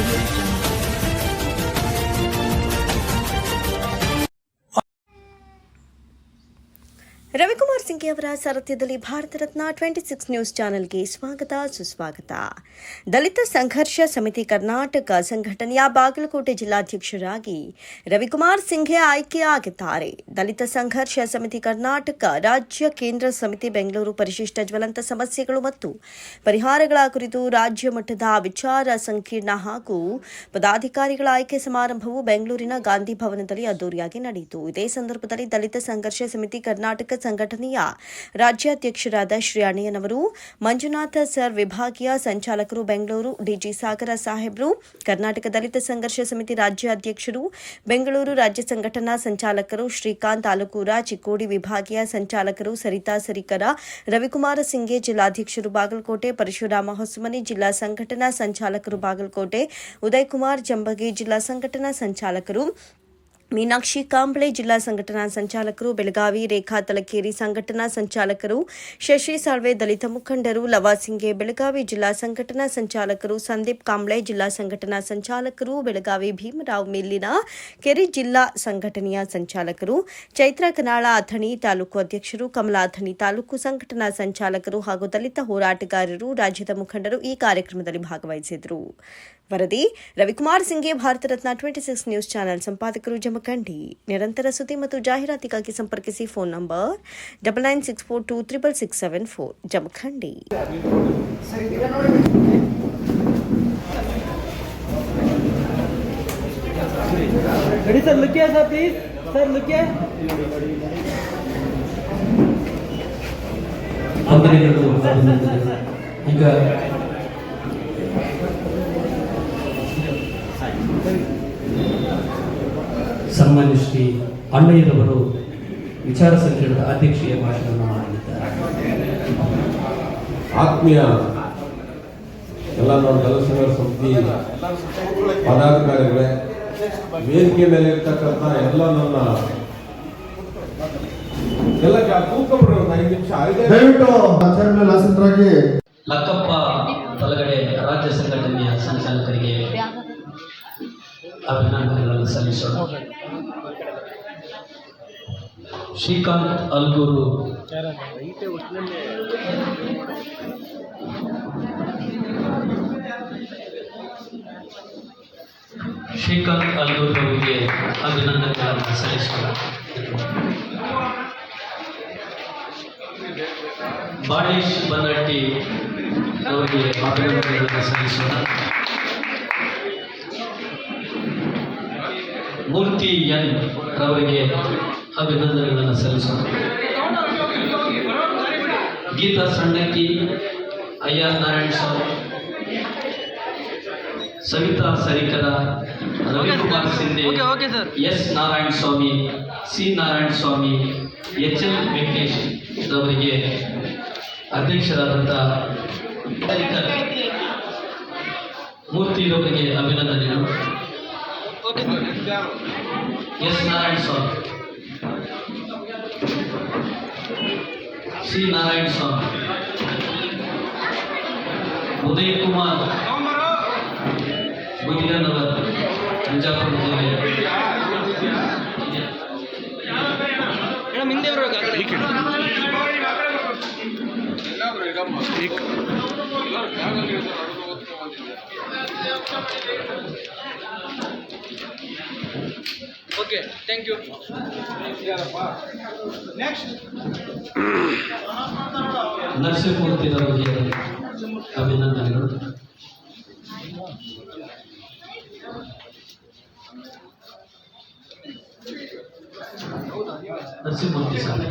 Thank you. Ravikumar Singhe ಅವರ ಸಾರಥ್ಯದಲ್ಲಿ Bharata Ratna twenty six news ಚಾನೆಲ್ಗೆ ಸ್ವಾಗತ, ಸುಸ್ವಾಗತ. ದಲಿತ ಸಂಘರ್ಷ ಸಮಿತಿ ಕರ್ನಾಟಕ ಸಂಘಟನೆಯ ಬಾಗಲಕೋಟೆ ಜಿಲ್ಲಾಧ್ಯಕ್ಷರಾಗಿ ರವಿಕುಮಾರ್ ಸಿಂಘೆ ಆಯ್ಕೆಯಾಗಿದ್ದಾರೆ. ದಲಿತ ಸಂಘರ್ಷ ಸಮಿತಿ ಕರ್ನಾಟಕ ರಾಜ್ಯ ಕೇಂದ್ರ ಸಮಿತಿ ಬೆಂಗಳೂರು ಪರಿಶಿಷ್ಟ ಜ್ವಲಂತ ಸಮಸ್ಯೆಗಳು ಮತ್ತು ಪರಿಹಾರಗಳ ಕುರಿತು ರಾಜ್ಯ ಮಟ್ಟದ ವಿಚಾರ ಸಂಕೀರ್ಣ ಹಾಗೂ ಪದಾಧಿಕಾರಿಗಳ ಆಯ್ಕೆ ಸಮಾರಂಭವು ಬೆಂಗಳೂರಿನ ಗಾಂಧಿ ಭವನದಲ್ಲಿ ಅದ್ದೂರಿಯಾಗಿ ನಡೆಯಿತು. ಇದೇ ಸಂದರ್ಭದಲ್ಲಿ ದಲಿತ ಸಂಘರ್ಷ ಸಮಿತಿ ಕರ್ನಾಟಕ ಸಂಘಟನೆಯ ರಾಜ್ಯಾಧ್ಯಕ್ಷರಾದ ಶ್ರೀ ಅಣ್ಣಯ್ಯನವರು ಮಂಜುನಾಥ ಸರ್ ವಿಭಾಗೀಯ ಸಂಚಾಲಕರು ಬೆಂಗಳೂರು, ಡಿಜಿ ಸಾಗರ ಸಾಹೇಬ್ರು, ಕರ್ನಾಟಕ ದಲಿತ ಸಂಘರ್ಷ ಸಮಿತಿ ರಾಜ್ಯಾಧ್ಯಕ್ಷರು, ಬೆಂಗಳೂರು ರಾಜ್ಯ ಸಂಘಟನಾ ಸಂಚಾಲಕರು, ಶ್ರೀಕಾಂತ್ ಆಲಕೂರ, ಚಿಕ್ಕೋಡಿ ವಿಭಾಗೀಯ ಸಂಚಾಲಕರು, ಸರಿತಾ ಸರಿಕರ, ರವಿಕುಮಾರ ಸಿಂಗೆ ಜಿಲ್ಲಾಧ್ಯಕ್ಷರು ಬಾಗಲಕೋಟೆ, ಪರಶುರಾಮ ಹೊಸಮನಿ ಜಿಲ್ಲಾ ಸಂಘಟನಾ ಸಂಚಾಲಕರು ಬಾಗಲಕೋಟೆ, ಉದಯ್ ಕುಮಾರ್ ಜಂಬಗಿ ಜಿಲ್ಲಾ ಸಂಘಟನಾ ಸಂಚಾಲಕರು ಮೀನಾಕ್ಷಿ ಕಾಂಬ್ಳೆ ಜಿಲ್ಲಾ ಸಂಘಟನಾ ಸಂಚಾಲಕರು, ಬೆಳಗಾವಿ ರೇಖಾ ತಲಕೇರಿ ಸಂಘಟನಾ ಸಂಚಾಲಕರು, ಶಶಿ ಸಾಳ್ವೆ ದಲಿತ ಮುಖಂಡರು ಲವಾಸಿಂಗೆ ಬೆಳಗಾವಿ ಜಿಲ್ಲಾ ಸಂಘಟನಾ ಸಂಚಾಲಕರು, ಸಂದೀಪ್ ಕಾಂಬ್ಳೆ ಜಿಲ್ಲಾ ಸಂಘಟನಾ ಸಂಚಾಲಕರು, ಬೆಳಗಾವಿ ಭೀಮರಾವ್ ಮೇಲಿನ ಕೆರೆ ಜಿಲ್ಲಾ ಸಂಘಟನೆಯ ಸಂಚಾಲಕರು, ಚೈತ್ರ ಕನಾಳ ಅಥಣಿ ತಾಲೂಕು ಅಧ್ಯಕ್ಷರು, ಕಮಲಾ ಅಥಣಿ ತಾಲೂಕು ಸಂಘಟನಾ ಸಂಚಾಲಕರು ಹಾಗೂ ದಲಿತ ಹೋರಾಟಗಾರರು, ರಾಜ್ಯದ ಮುಖಂಡರು ಈ ಕಾರ್ಯಕ್ರಮದಲ್ಲಿ ಭಾಗವಹಿಸಿದರು. ವರದಿ Ravikumar ಸಿಂಗೆ Bharat Ratna twenty six news channel ಸಂಪಾದಕರು Jamkhandi ನಿರಂತರ ಸುದ್ದಿ ಮತ್ತು ಜಾಹೀರಾತಿಗಾಗಿ ಸಂಪರ್ಕಿಸಿ phone number double nine six four two triple six seven four Jamakhandi Ready, ಸನ್ಮಾನ್ಯ ಶ್ರೀ ಅಣ್ಣಯ್ಯರವರು ವಿಚಾರ ಸಂಕಿರಣದ ಅಧ್ಯಕ್ಷೀಯ ಭಾಷಣವನ್ನು ಮಾಡಲಿದ್ದಾರೆ ಆತ್ಮೀಯ ಎಲ್ಲ ನಮ್ಮ ಜಲಸಂಘ ಸಮಿತಿ ಪದಾಧಿಕಾರಿಗಳೇ ವೇದಿಕೆ ಮೇಲೆ ಇರ್ತಕ್ಕಂಥ ಎಲ್ಲ ನನ್ನ ಎಲ್ಲ ಒಂದು ಐದು ನಿಮಿಷ ದಯವಿಟ್ಟು ಲಕ್ಕಪ್ಪ ತಲಗಡೆ ರಾಜ್ಯ ಸಂಘಟನೆಯ ಸಂಚಾಲಕರಿಗೆ ಅಭಿನಂದನೆಗಳನ್ನು ಸಲ್ಲಿಸೋಣ. ಶ್ರೀಕಾಂತ್ ಅಲ್ಗೂರು. ಶ್ರೀಕಾಂತ್ ಅಲ್ಗೂರು ಅವರಿಗೆ ಅಭಿನಂದನೆಗಳನ್ನು ಸಲ್ಲಿಸೋಣ ಬಾಳೇಶ್ ಬನ್ನಟ್ಟಿ ಅವರಿಗೆ ಅಭಿನಂದನೆಗಳನ್ನು ಸಲ್ಲಿಸೋಣ. ಮೂರ್ತಿ ಎನ್ ರವರಿಗೆ ಅಭಿನಂದನೆಗಳನ್ನು ಸಲ್ಲಿಸೋಣ ಗೀತಾ ಸಣ್ಣಕ್ಕಿ ಅಯ್ಯ Narayana Swamy Savita Sarikar Ravikumar Sindhe. S Narayana Swamy C Narayana Swamy H L Venkatesh ಅವರಿಗೆ ಅಧ್ಯಕ್ಷರಾದಂಥ ಮೂರ್ತಿರವರಿಗೆ ಅಭಿನಂದನೆಗಳು. ಎಸ್ ನಾರಾಯಣ ಸ್ವಾಮಿ ಸಿ ನಾರಾಯಣ ಸ್ವಾಮಿ ಉದಯ್ ಕುಮಾರ್ ಗುಡಿಯನವರ್ ಬಿಜಾಪುರ ಜಿಲ್ಲೆ ಹಿಂದೆ. ಓಕೆ ಥ್ಯಾಂಕ್ ಯು ನರಸಿಂಹಮೂರ್ತಿರವರಿಗೆ ಅಭಿನಂದನೆಗಳು ನರಸಿಂಹಮೂರ್ತಿ ಸರ್